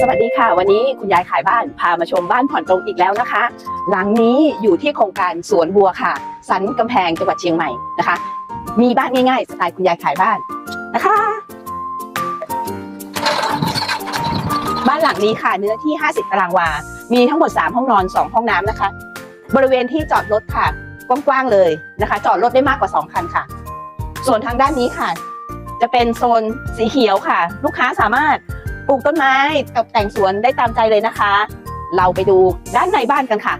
สวัสดีค่ะ วันนี้คุณยายขายบ้านพามาชมบ้านผ่อนตรงอีกแล้วนะคะ หลังนี้อยู่ที่โครงการสวนบัวค่ะ สันกำแพงจังหวัดเชียงใหม่นะคะ มีบ้านง่ายๆสไตล์คุณยายขายบ้านนะคะ บ้านหลังนี้ค่ะเนื้อที่ 50 ตารางวา มีทั้งหมด 3 ห้องนอน 2 ห้องน้ำนะคะ บริเวณที่จอดรถค่ะกว้างๆเลยนะคะ จอดรถได้มากกว่า 2 คันค่ะ ส่วนทางด้านนี้ค่ะ จะเป็นโซนสีเขียวค่ะ ลูกค้าสามารถ ปลูกต้นไม้ตกแต่งสวนได้ตามใจเลยนะคะ เราไปดูด้านในบ้านกันค่ะ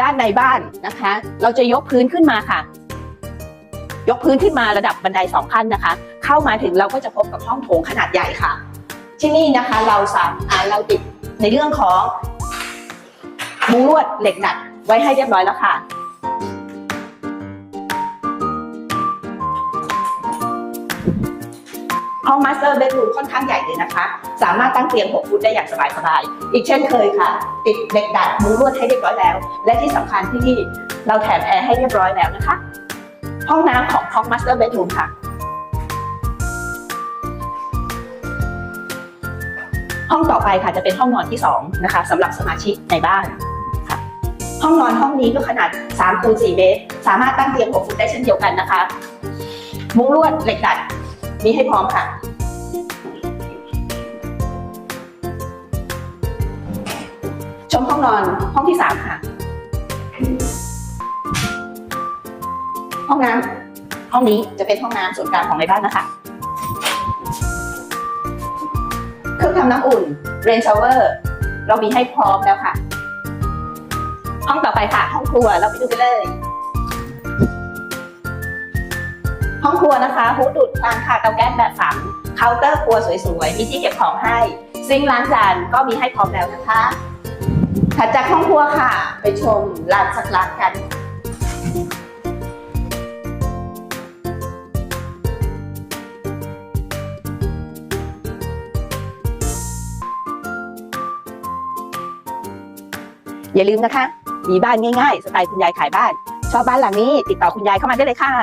ด้านในบ้านนะคะ เราจะยกพื้นขึ้นมาค่ะ ยกพื้นขึ้นมาระดับบันไดสองขั้นนะคะ เข้ามาถึงเราก็จะพบกับห้องโถงขนาดใหญ่ค่ะ ที่นี่นะคะเราสามอ่าเราติดในเรื่องของมุ้งลวดเหล็กดัดไว้ให้เรียบร้อยแล้วค่ะ ห้องมาสเตอร์เบดรูมค่อนข้างใหญ่เลยนะคะ สามารถตั้งเตียง 6 ฟุตได้อย่างสบายๆ อีกเช่นเคยค่ะ ติดเหล็กดัดมุ้งลวดให้เรียบร้อยแล้ว และที่สำคัญที่นี่เราแถมแอร์ให้เรียบร้อยแล้วนะคะ ห้องน้ำของห้องมาสเตอร์เบดรูมค่ะ ห้องต่อไปค่ะจะเป็นห้องนอนที่ 2 นะคะสำหรับสมาชิกในบ้านห้องนอนห้องนี้ก็ขนาด3คูณ4เมตร สามารถตั้งเตียง 6 ฟุตได้เช่นเดียวกันนะคะ มุ้งลวดเหล็กดัด มีให้พร้อมค่ะ ชมห้องนอนห้องที่สามค่ะ ห้องน้ำห้องนี้จะเป็นห้องน้ำส่วนกลางของในบ้านนะคะ เครื่องทำน้ำอุ่นเรนชาวเวอร์เรามีให้พร้อมแล้วค่ะ ห้องต่อไปค่ะ ห้องครัวเราไปดูกันเลย ห้องครัวนะคะฮูดูดคางค่ะเตาแก๊สแบบฝังเคาน์เตอร์ครัวสวยๆ มีที่เก็บของให้ ซิงค์ล้างจานก็มีให้พร้อมแล้วนะคะ ถัดจากห้องครัวค่ะ ไปชมลานสักลานกันอย่าลืมนะคะ มีบ้านง่ายๆ สไตล์คุณยายขายบ้าน ชอบบ้านหลังนี้ ติดต่อคุณยายเข้ามาได้เลยค่ะ